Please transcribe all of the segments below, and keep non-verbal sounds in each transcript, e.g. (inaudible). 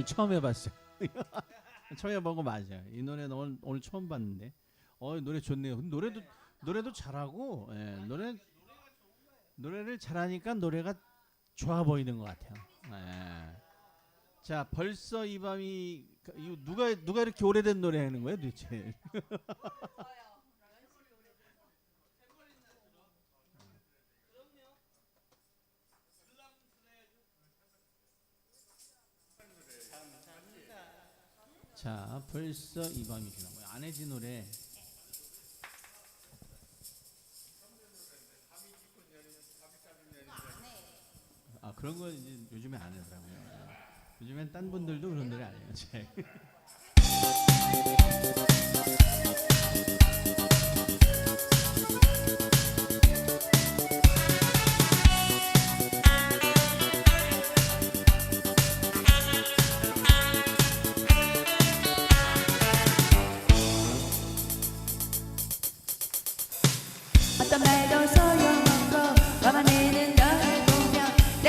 오늘 처음 해봤어요 (laughs) 처음 해본 거 맞아요 이 노래는 오늘, 오늘 처음 봤는데 어 노래 좋네요 노래도 노래도 잘하고 예, 노래 노래를 잘하니까 노래가 좋아 보이는 것 같아요. 예. 자, 벌써 이 밤이 누가 누가 이렇게 오래된 노래 하는 거예요, 도대체? (laughs) 자, 벌써 이 밤이 지난 거예요. 안혜지 노래. 아 그런 건 이제 요즘에 안 하더라고요. 요즘엔 딴 분들도 그런 노래 안 해요.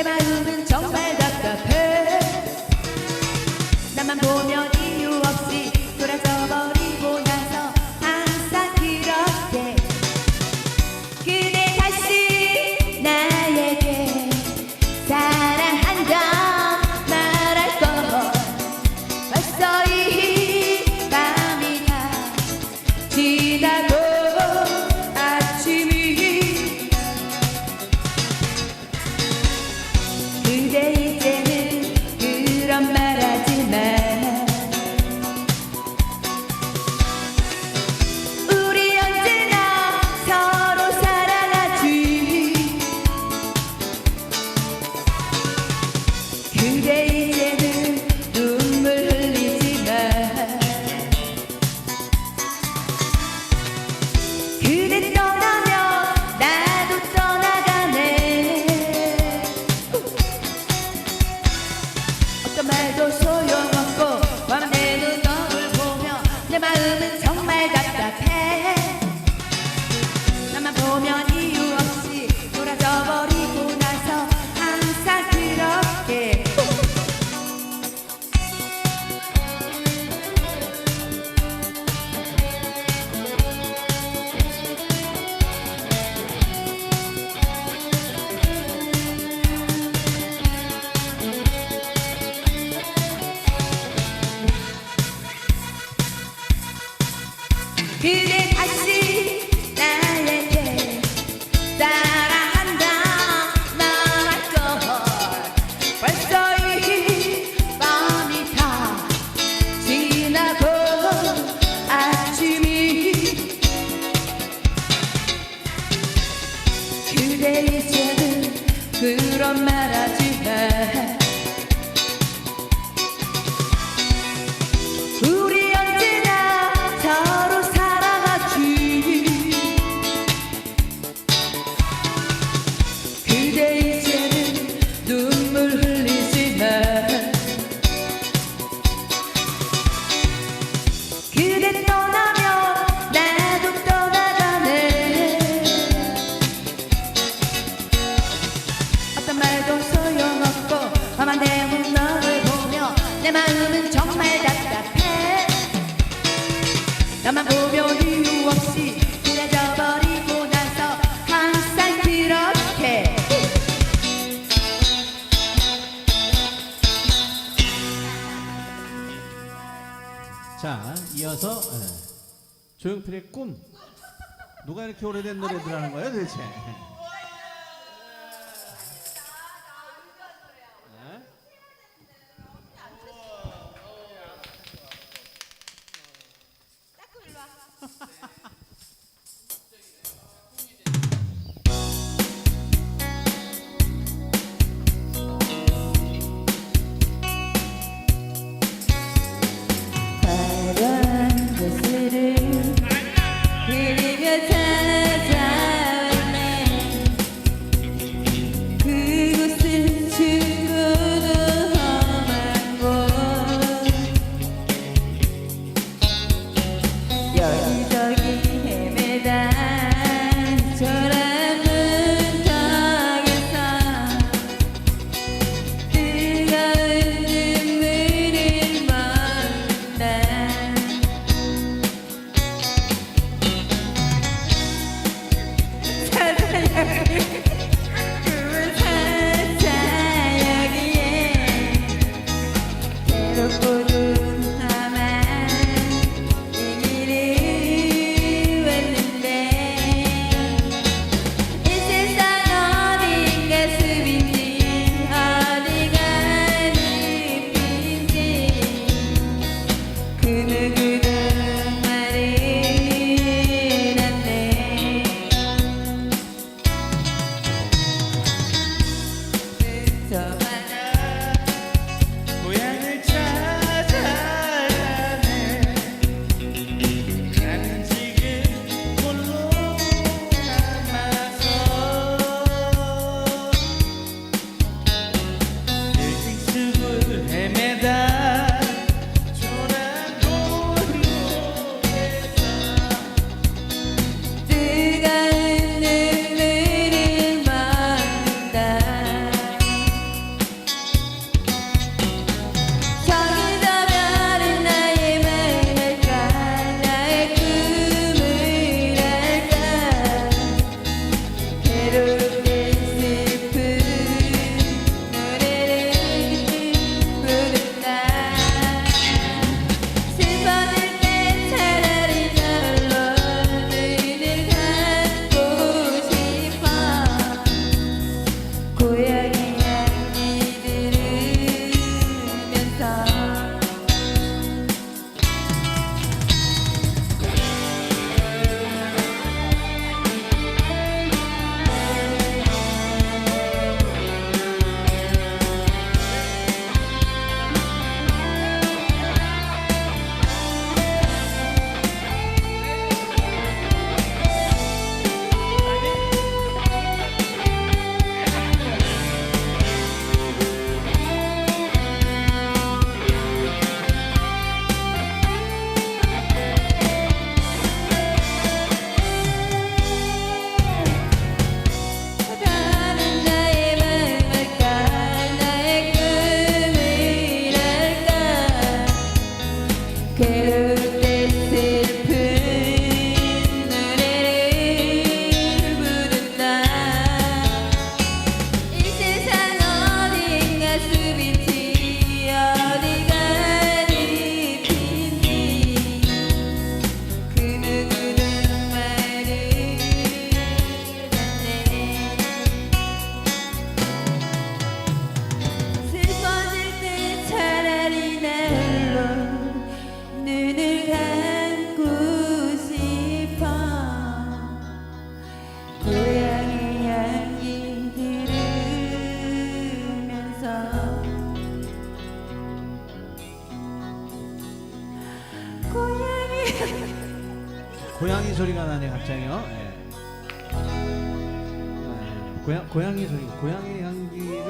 내 마음은 정말 트랙 꿈 누가 이렇게 오래된 노래들 하는 거예요 도대체? 고양이 소리가 나네 갑자기요. 예. 아, 고양 고양이 소리, 고양이 향기를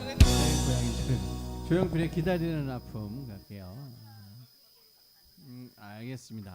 네, 고양이 소리. 조용필의 기다리는 아픔 갈게요. 음, 알겠습니다.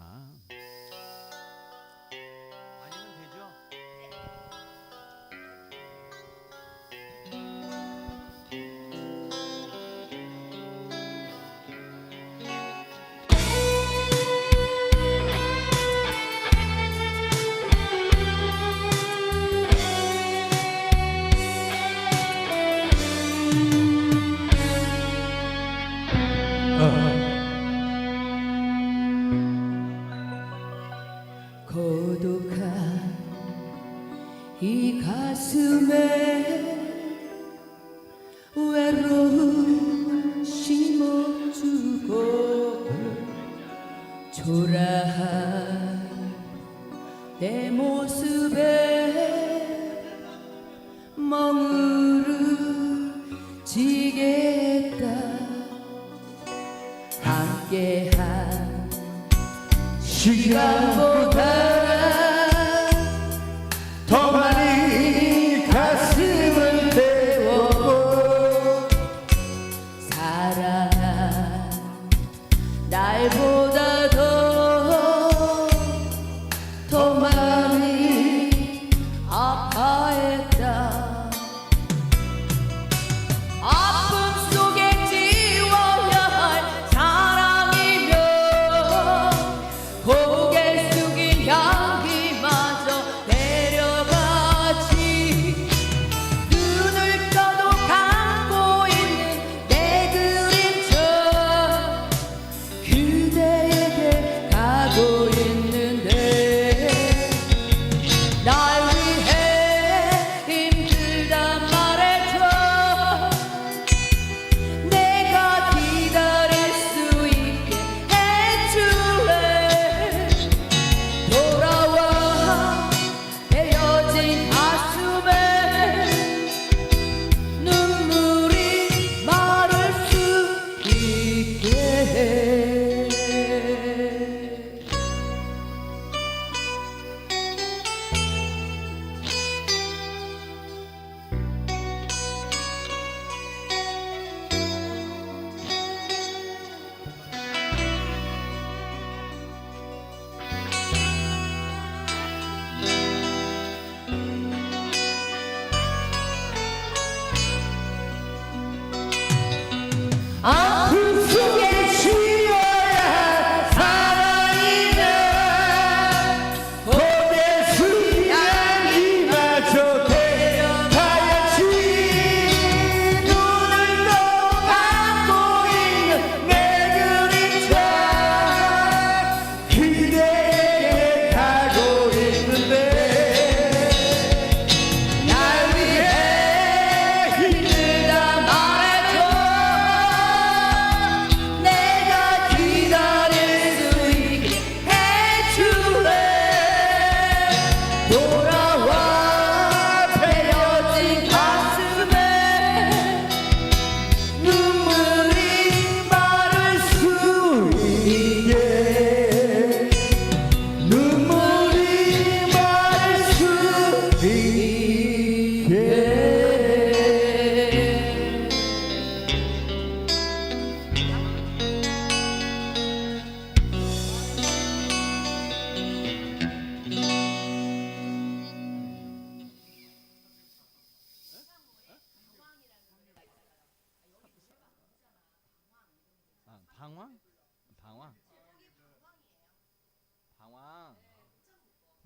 Chicago.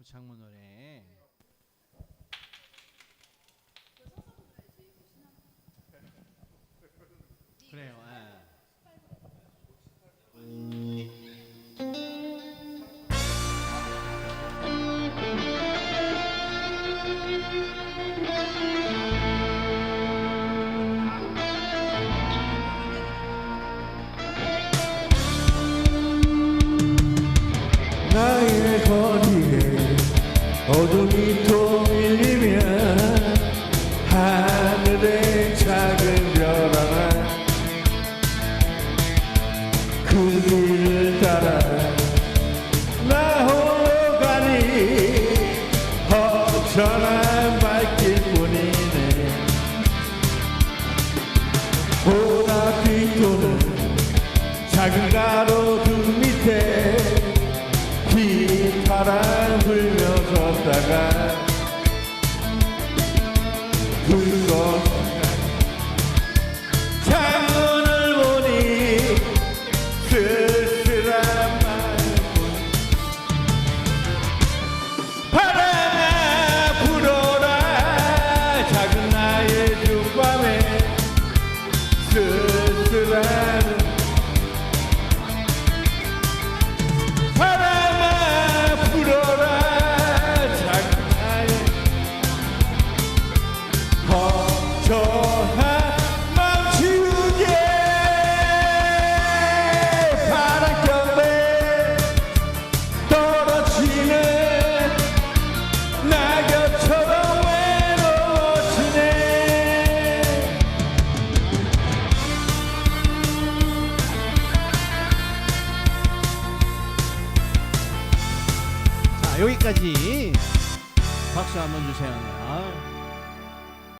그 창문 노래. 그래요. 통일이면 하늘의 작은 별 하나 그 길을 따라 나 홀로 가니 허전한 발길 뿐이네 보랏빛 도는 작은 가로